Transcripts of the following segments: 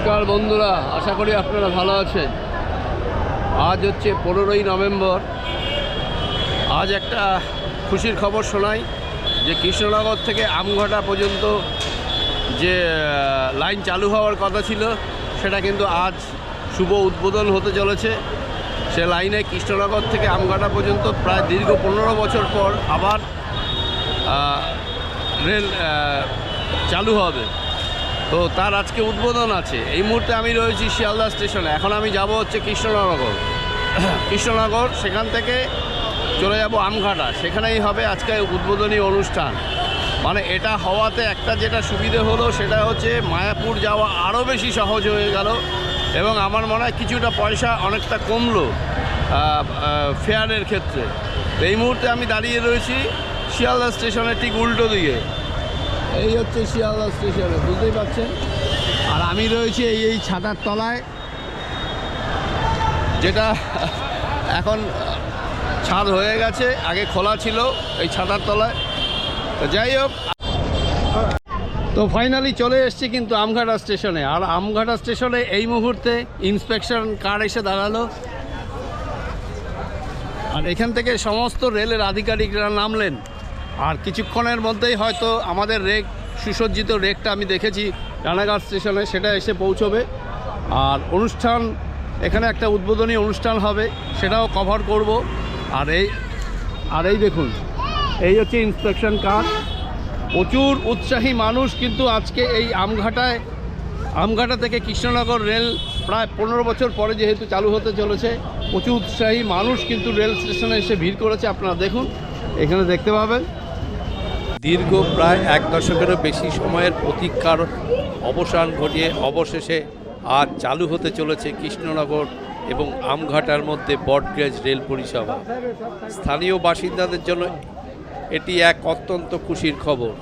নমস্কার বন্ধুরা, আশা করি আপনারা ভালো আছেন। আজ হচ্ছে পনেরোই নভেম্বর। আজ একটা খুশির খবর শোনাই যে কৃষ্ণনগর থেকে আমঘাটা পর্যন্ত যে লাইন চালু হওয়ার কথা ছিল, সেটা কিন্তু আজ শুভ উদ্বোধন হতে চলেছে। সে লাইনে কৃষ্ণনগর থেকে আমঘাটা পর্যন্ত প্রায় দীর্ঘ পনেরো বছর পর আবার রেল চালু হবে। তো তার আজকে উদ্বোধন আছে। এই মুহূর্তে আমি রয়েছি শিয়ালদা স্টেশনে। এখন আমি যাব হচ্ছে কৃষ্ণনগর। কৃষ্ণনগর, সেখান থেকে চলে যাব আমঘাটা। সেখানেই হবে আজকে উদ্বোধনী অনুষ্ঠান। মানে এটা হওয়াতে একটা যেটা সুবিধে হলো, সেটা হচ্ছে মায়াপুর যাওয়া আরও বেশি সহজ হয়ে গেল এবং আমার মনে হয় কিছুটা পয়সা অনেকটা কমলো ফেয়ারের ক্ষেত্রে। এই মুহূর্তে আমি দাঁড়িয়ে রয়েছি শিয়ালদা স্টেশনের ঠিক উল্টো দিকে। এই হচ্ছে শিয়ালদা স্টেশনে, বুঝতেই পারছেন? আর আমি রয়েছি এই এই ছাতার তলায়, যেটা এখন ছাদ হয়ে গেছে, আগে খোলা ছিল এই ছাতার তলায়। তো যাই হোক, তো ফাইনালি চলে এসেছি কিন্তু আমঘাটা স্টেশনে। আর আমঘাটা স্টেশনে এই মুহূর্তে ইন্সপেকশন কার এসে দাঁড়াল? আর এখান থেকে সমস্ত রেলের আধিকারিকরা নামলেন। আর কিছুক্ষণের মধ্যেই হয়তো আমাদের রেক, সুসজ্জিত রেকটা আমি দেখেছি, রানাঘাট স্টেশনে সেটা এসে পৌঁছবে। আর অনুষ্ঠান, এখানে একটা উদ্বোধনী অনুষ্ঠান হবে, সেটাও কভার করব। আর এই আর এই দেখুন, এই হচ্ছে ইন্সপেকশন কার প্রচুর উৎসাহী মানুষ কিন্তু আজকে এই আমঘাটায়, আমঘাটা থেকে কৃষ্ণনগর রেল প্রায় পনেরো বছর পরে যেহেতু চালু হতে চলেছে, প্রচুর উৎসাহী মানুষ কিন্তু রেল স্টেশনে এসে ভিড় করেছে, আপনারা দেখুন। এখানে দেখতে পাবেন। দীর্ঘ প্রায় এক দশকেরও বেশি সময়ের প্রতীক্ষার অবসান ঘটিয়ে অবশেষে আজ চালু হতে চলেছে কৃষ্ণনগর এবং আমঘাটার মধ্যে বটগ্রেজ রেল পরিষেবা। স্থানীয় বাসিন্দাদের জন্য এটি এক অত্যন্ত খুশির খবর।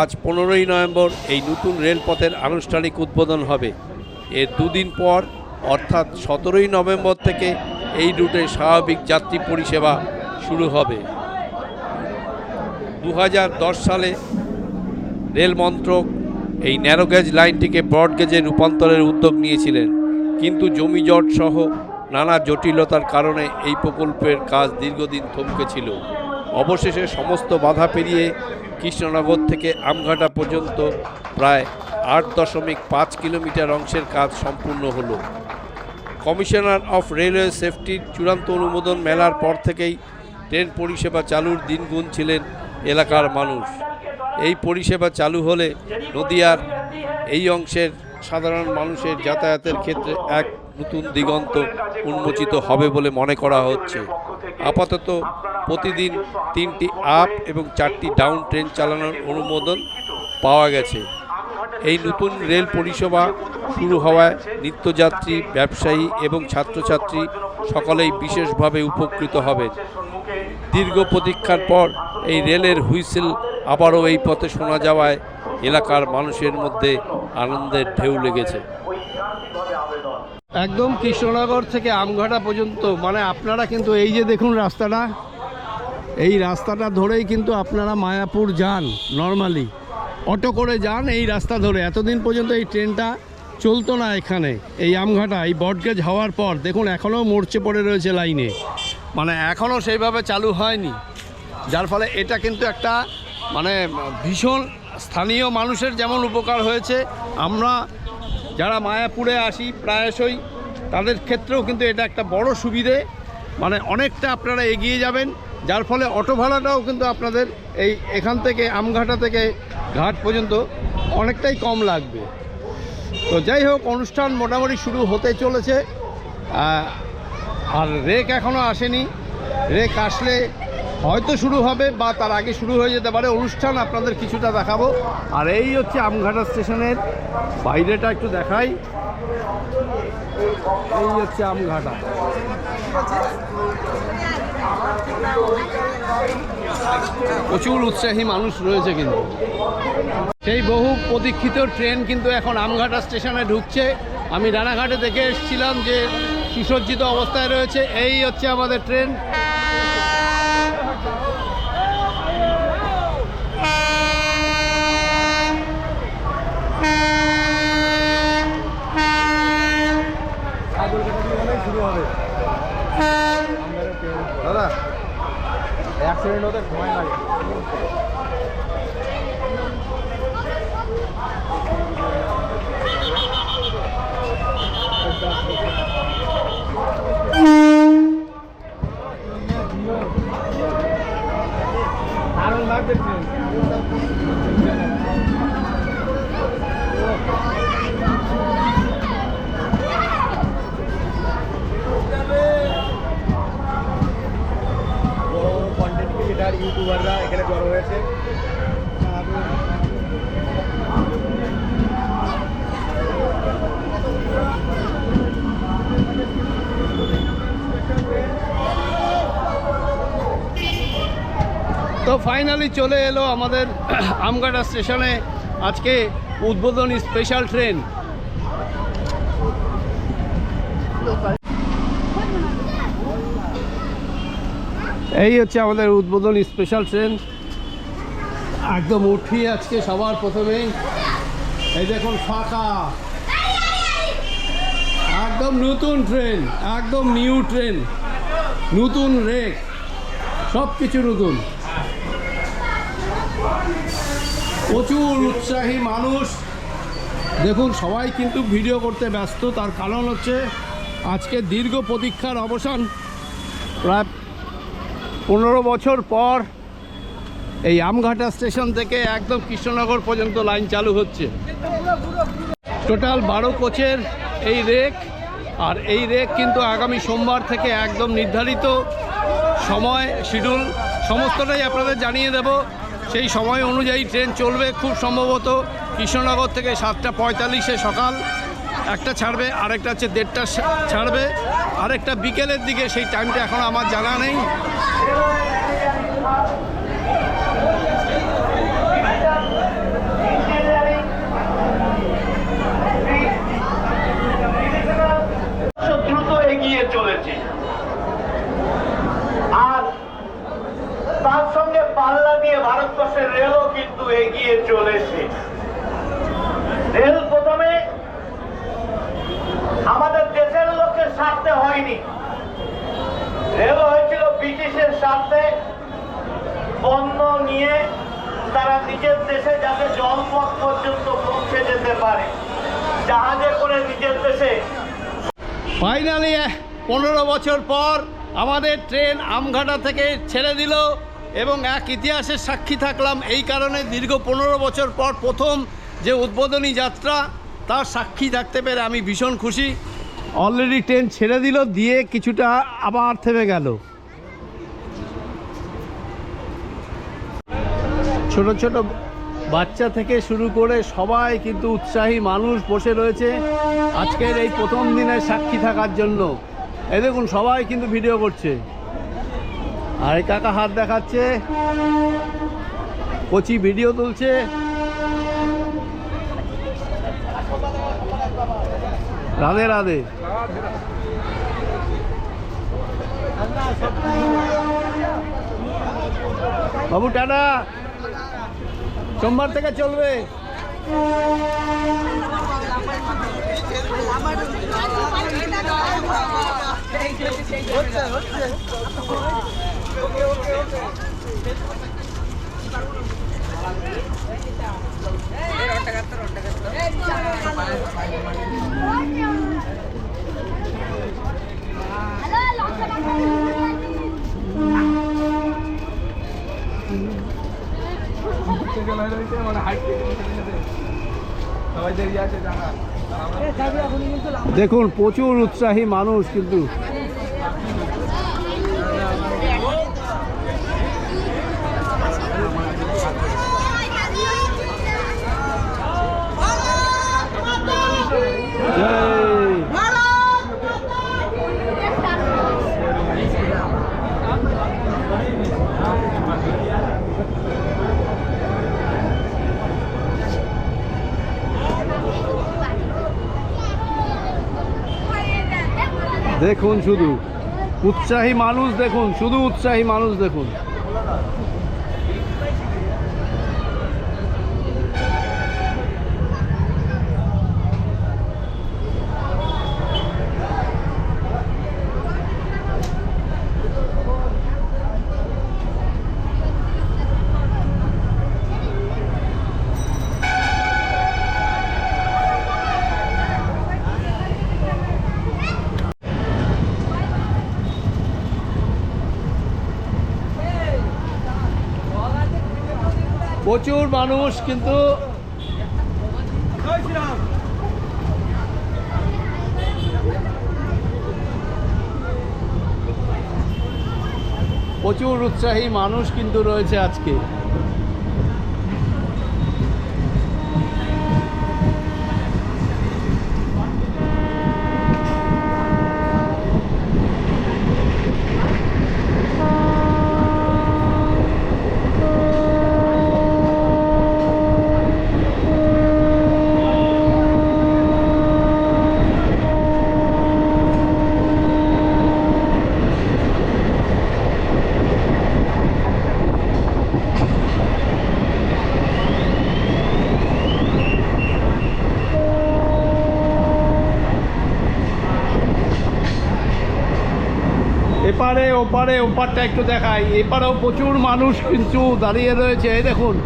আজ পনেরোই নভেম্বর এই নতুন রেলপথের আনুষ্ঠানিক উদ্বোধন হবে। এর দুদিন পর, অর্থাৎ সতেরোই নভেম্বর থেকে এই রুটে স্বাভাবিক যাত্রী পরিষেবা শুরু হবে। দু হাজার দশ সালে রেল মন্ত্রক এই ন্যারোগেজ লাইনটিকে ব্রডগেজে রূপান্তরের উদ্যোগ নিয়েছিলেন। কিন্তু জমি জট সহ নানা জটিলতার কারণে এই প্রকল্পের কাজ দীর্ঘদিন থমকে ছিল। অবশেষে সমস্ত বাধা পেরিয়ে কৃষ্ণনগর থেকে আমঘাটা পর্যন্ত প্রায় আট দশমিক পাঁচ কিলোমিটার অংশের কাজ সম্পূর্ণ হলো। কমিশনার অফ রেলওয়ে সেফটির চূড়ান্ত অনুমোদন মেলার পর থেকেই ট্রেন পরিষেবা চালুর দিন গুনছিলেন এলাকার মানুষ। এই পরিষেবা চালু হলে নদিয়ার এই অংশের সাধারণ মানুষের যাতায়াতের ক্ষেত্রে এক নতুন দিগন্ত উন্মোচিত হবে বলে মনে করা হচ্ছে। আপাতত প্রতিদিন তিনটি আপ এবং চারটি ডাউন ট্রেন চালানোর অনুমোদন পাওয়া গেছে। এই নতুন রেল পরিষেবা শুরু হওয়ায় নিত্যযাত্রী, ব্যবসায়ী এবং ছাত্রছাত্রী সকলেই বিশেষভাবে উপকৃত হবেন। দীর্ঘ প্রতীক্ষার পর এই রেলের হুইসেল আবারও এই পথে শোনা যাওয়ায় এলাকার মানুষের মধ্যে আনন্দের ঢেউ লেগেছে। একদম কৃষ্ণনগর থেকে আমঘাটা পর্যন্ত মানে আপনারা কিন্তু এই যে দেখুন রাস্তাটা, এই রাস্তাটা ধরেই কিন্তু আপনারা মায়াপুর যান নর্মালি অটো করে যান এই রাস্তা ধরে। এতদিন পর্যন্ত এই ট্রেনটা চলতো না এখানে, এই আমঘাটা, এই বটগেজ হওয়ার পর। দেখুন, এখনও মরচে পড়ে রয়েছে লাইনে। মানে এখনও সেইভাবে চালু হয়নি। যার ফলে এটা কিন্তু একটা মানে ভীষণ স্থানীয় মানুষের যেমন উপকার হয়েছে, আমরা যারা মায়াপুরে আসি প্রায়শই, তাদের ক্ষেত্রেও কিন্তু এটা একটা বড় সুবিধে। মানে অনেকটা আপনারা এগিয়ে যাবেন, যার ফলে অটো ভাড়াটাও কিন্তু আপনাদের এই এখান থেকে, আমঘাটা থেকে ঘাট পর্যন্ত অনেকটাই কম লাগবে। তো যাই হোক, অনুষ্ঠান মোটামুটি শুরু হতে চলেছে। আর রেক এখনও আসেনি। রেক আসলে হয়তো শুরু হবে বা তার আগে শুরু হয়ে যেতে পারে। অনুষ্ঠান আপনাদের কিছুটা দেখাবো। আর এই হচ্ছে আমঘাটা স্টেশনের বাইরেটা একটু দেখাই। এই হচ্ছে আমঘাটা। প্রচুর উৎসাহী মানুষ রয়েছে কিন্তু। সেই বহু প্রতীক্ষিত ট্রেন কিন্তু এখন আমঘাটা স্টেশনে ঢুকছে। আমি রানাঘাটে দেখে এসেছিলাম যে সুসজ্জিত অবস্থায় রয়েছে। এই হচ্ছে আমাদের ট্রেন। দাদা অ্যাক্সিডেন্ট হতে সময় লাগে ইউটিউবাররা এখানে জড়ো হয়েছে। তো ফাইনালি চলে এলো আমাদের আমগাটা স্টেশনে আজকে উদ্বোধনী স্পেশাল ট্রেন এই হচ্ছে আমাদের উদ্বোধন স্পেশাল ট্রেন একদম উঠি আজকে সবার প্রথমেই। এই দেখুন ফাঁকা। একদম নতুন ট্রেন একদম নিউ ট্রেন নতুন রেক সব কিছু নতুন। প্রচুর উৎসাহী মানুষ। দেখুন, সবাই কিন্তু ভিডিও করতে ব্যস্ত। তার কারণ হচ্ছে আজকে দীর্ঘ প্রতীক্ষার অবসান। প্রায় পনেরো বছর পর এই আমঘাটা স্টেশন থেকে একদম কৃষ্ণনগর পর্যন্ত লাইন চালু হচ্ছে। টোটাল বারো কোচের এই রেক, আর এই রেক কিন্তু আগামী সোমবার থেকে একদম নির্ধারিত সময় শিডিউল সমস্তটাই আপনাদের জানিয়ে দেব। সেই সময় অনুযায়ী ট্রেন চলবে খুব সম্ভবত কৃষ্ণনগর থেকে সাতটা পঁয়তাল্লিশে সকাল। একটা ছাড়বে, আরেকটা হচ্ছে দেড়টা ছাড়বে। আরেকটা বিকেলের দিকে, সেই টাইমটা এখন আমার জানা নেই। দ্রুত এগিয়ে চলেছে। আর তার সঙ্গে পাল্লা দিয়ে ভারতবর্ষের রেলও কিন্তু এগিয়ে চলেছে রেল প্রথমে আমাদের দেশের লোকের স্বার্থে হয়নি। রেল হয়েছিল ব্রিটিশের স্বার্থে পণ্য নিয়ে তারা নিজের দেশে যাতে জলপথ পর্যন্ত পৌঁছে যেতে পারে। জাহাজে করে নিজের দেশে ফাইনালি পনেরো বছর পর আমাদের ট্রেন আমঘাটা থেকে ছেড়ে দিল এবং এক ইতিহাসের সাক্ষী থাকলাম এই কারণে দীর্ঘ পনেরো বছর পর প্রথম যে উদ্বোধনী যাত্রা, তার সাক্ষী থাকতে পেরে আমি ভীষণ খুশি। অলরেডি ট্রেন ছেড়ে দিল, দিয়ে কিছুটা আবার থেমে গেল। ছোট ছোট বাচ্চা থেকে শুরু করে সবাই কিন্তু উৎসাহী মানুষ বসে রয়েছে আজকের এই প্রথম দিনের সাক্ষী থাকার জন্য। এই দেখুন, সবাই কিন্তু ভিডিও করছে। আর এই কাকা হাত দেখাচ্ছে, কচি ভিডিও তুলছে। রাধে রাধে। বাবু টাটা। সোমবার থেকে চলবে। জানা দেখুন প্রচুর উৎসাহী মানুষ কিন্তু। দেখুন শুধু। উৎসাহী মানুষ দেখুন শুধু উৎসাহী মানুষ দেখুন। প্রচুর মানুষ কিন্তু প্রচুর উৎসাহী মানুষ কিন্তু রয়েছে আজকে। ওপারে, ওপারটা একটু দেখাই। এপারেও প্রচুর মানুষ কিন্তু দাঁড়িয়ে রয়েছে, এই দেখুন।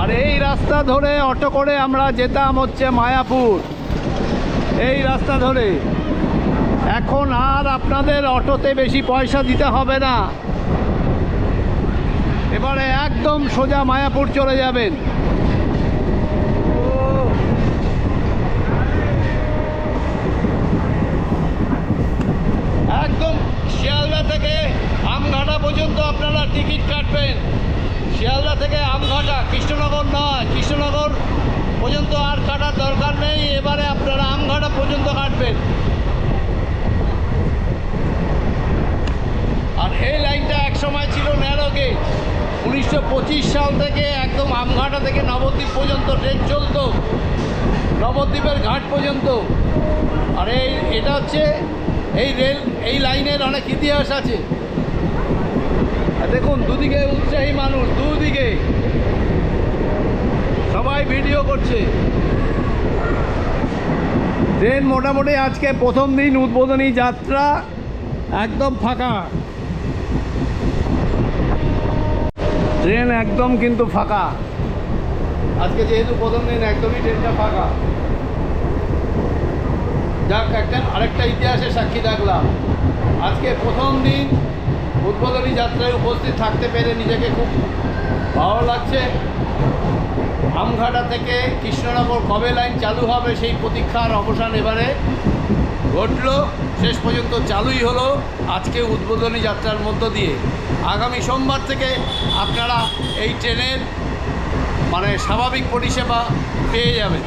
আর এই রাস্তা ধরে অটো করে আমরা যেতাম হচ্ছে মায়াপুর। এই রাস্তা ধরে। এখন আর আপনাদের অটোতে বেশি পয়সা দিতে হবে না। এবারে একদম সোজা মায়াপুর চলে যাবেন। একদম শিয়ালদা থেকে আমঘাটা পর্যন্ত আপনারা টিকিট কাটবেন। শিয়ালদা থেকে আমঘাটা, কৃষ্ণনগর নয় কৃষ্ণনগর পর্যন্ত আর কাটার দরকার নেই। এবারে আপনারা আমঘাটা পর্যন্ত কাটবেন। আর এই লাইনটা এক সময় ছিল ন্যারো গেজ উনিশশো পঁচিশ সাল থেকে একদম আমঘাটা থেকে নবদ্বীপ পর্যন্ত ট্রেন চলতো। নবদ্বীপের ঘাট পর্যন্ত। আর এই, এটা হচ্ছে, এই রেল এই লাইনের অনেক ইতিহাস আছে। দেখুন, দুদিকে উৎসাহী মানুষ, দুদিকে সবাই ভিডিও করছে। ট্রেন মোটামুটি আজকে প্রথম দিন উদ্বোধনী যাত্রা একদম ফাঁকা। ট্রেন একদম কিন্তু ফাঁকা। আজকে যেহেতু প্রথম দিন, একদমই ট্রেনটা ফাঁকা। যাক, একটা আরেকটা ইতিহাসের সাক্ষী থাকলাম আজকে প্রথম দিন উদ্বোধনী যাত্রায় উপস্থিত থাকতে পেরে নিজেকে খুব ভালো লাগছে। আমঘাটা থেকে কৃষ্ণনগর কবে লাইন চালু হবে সেই প্রতীক্ষার অবসান এবারে। ঘটলো, শেষ পর্যন্ত চালুই হলো আজকে উদ্বোধনী যাত্রার মধ্য দিয়ে। আগামী সোমবার থেকে আপনারা এই ট্রেনের মানে স্বাভাবিক পরিষেবা পেয়ে যাবেন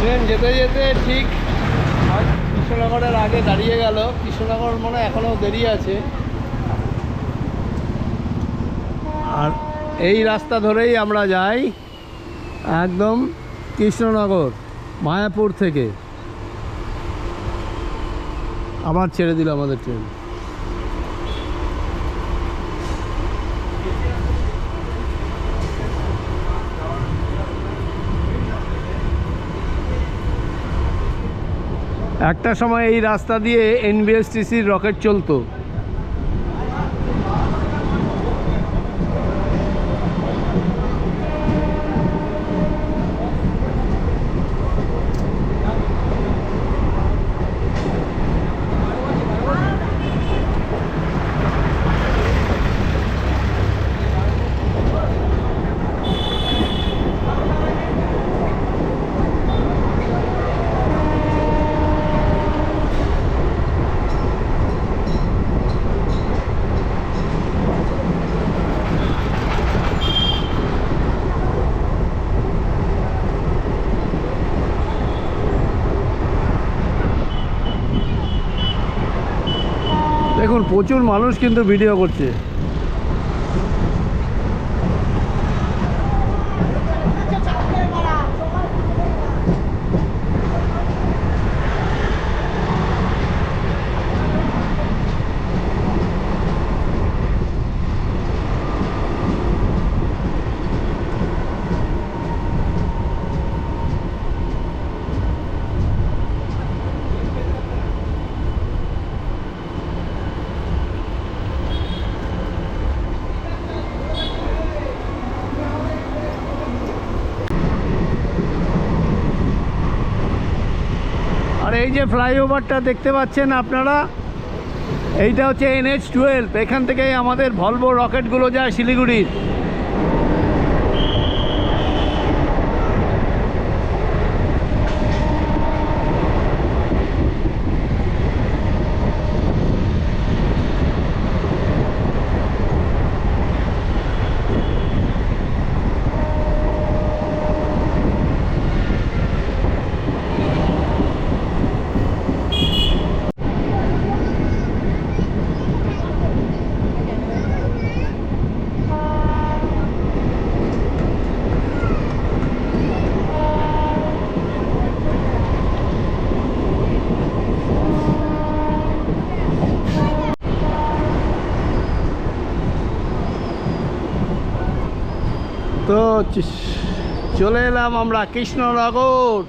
ট্রেন যেতে যেতে ঠিক কৃষ্ণনগরের আগে দাঁড়িয়ে গেল। কৃষ্ণনগর মনে এখনও এখনও দেরি আছে। আর এই রাস্তা ধরেই আমরা যাই একদম কৃষ্ণনগর, মায়াপুর থেকে। আবার ছেড়ে দিল আমাদের ট্রেন। একটা সময় এই রাস্তা দিয়ে এনবিএসটিসির রকেট চলতো। প্রচুর মানুষ কিন্তু ভিডিও করছে আর এই যে ফ্লাইওভারটা দেখতে পাচ্ছেন আপনারা, এইটা হচ্ছে এনএইচ টুয়েলভ। এখান থেকেই আমাদের ভলভো রকেটগুলো যায় শিলিগুড়ির। চলে এলাম আমরা কৃষ্ণনগর।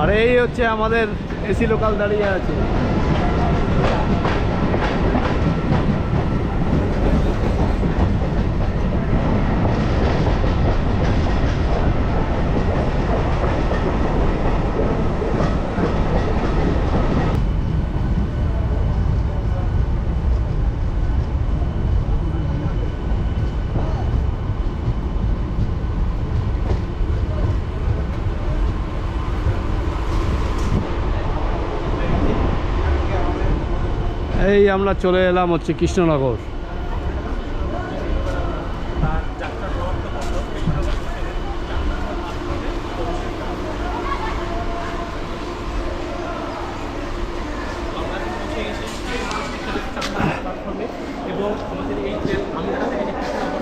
আর এই হচ্ছে আমাদের এসি লোকাল দাঁড়িয়ে আছে। এই আমরা চলে এলাম হচ্ছে কৃষ্ণনগর।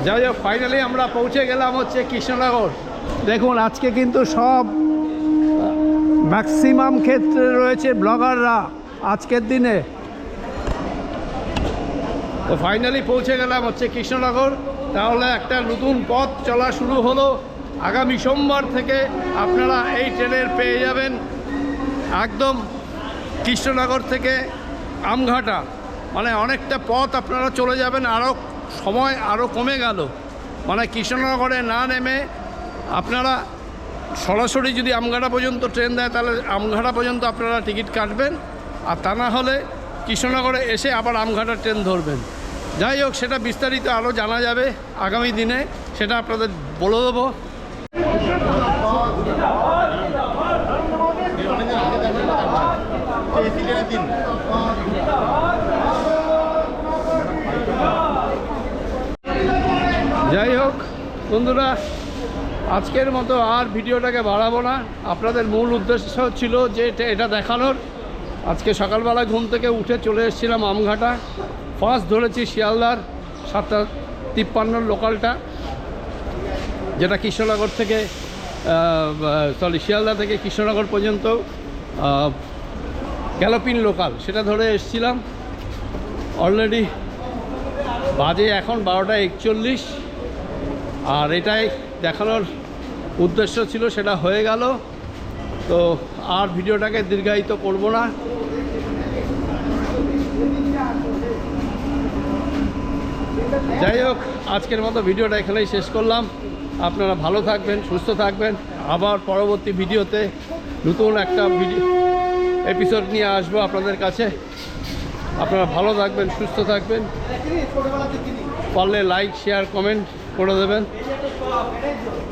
যাই হোক ফাইনালি আমরা পৌঁছে গেলাম হচ্ছে কৃষ্ণনগর। দেখুন, আজকে কিন্তু সব ম্যাক্সিমাম ক্ষেত্রে রয়েছে ব্লগাররা আজকের দিনে। তো ফাইনালি পৌঁছে গেলাম হচ্ছে কৃষ্ণনগর। তাহলে একটা নতুন পথ চলা শুরু হলো। আগামী সোমবার থেকে আপনারা এই ট্রেনের পেয়ে যাবেন একদম কৃষ্ণনগর থেকে আমঘাটা। মানে অনেকটা পথ আপনারা চলে যাবেন আরও সময় আরও কমে গেল। মানে কৃষ্ণনগরে না নেমে আপনারা সরাসরি যদি আমঘাটা পর্যন্ত ট্রেন দেয়, তাহলে আমঘাটা পর্যন্ত আপনারা টিকিট কাটবেন। আর তা না হলে কৃষ্ণনগরে এসে আবার আমঘাটা ট্রেন ধরবেন। যাই হোক, সেটা বিস্তারিত আরও জানা যাবে আগামী দিনে, সেটা আপনাদের বলে দেবো। যাই হোক, বন্ধুরা, আজকের মতো আর ভিডিওটাকে বাড়াবো না। আপনাদের মূল উদ্দেশ্য ছিল যে এটা- দেখানোর। আজকে সকালবেলা ঘুম থেকে উঠে চলে এসেছিলাম আমঘাটা। ফার্স্ট ধরেছি শিয়ালদার, সাতটা তিপ্পান্নর লোকালটা, যেটা কৃষ্ণনগর থেকে সরি শিয়ালদা থেকে কৃষ্ণনগর পর্যন্ত গ্যালোপিন লোকাল, সেটা ধরে এসেছিলাম। অলরেডি বাজে এখন বারোটা একচল্লিশ, আর এটাই দেখানোর উদ্দেশ্য ছিল, সেটা হয়ে গেল। তো আর ভিডিওটাকে দীর্ঘায়িত করব না। যাই হোক, আজকের মতো ভিডিওটা এখানেই শেষ করলাম। আপনারা ভালো থাকবেন, সুস্থ থাকবেন। আবার পরবর্তী ভিডিওতে নতুন একটা ভিডিও এপিসোড নিয়ে আসব আপনাদের কাছে। আপনারা ভালো থাকবেন, সুস্থ থাকবেন। পারলে লাইক শেয়ার কমেন্ট করে দেবেন।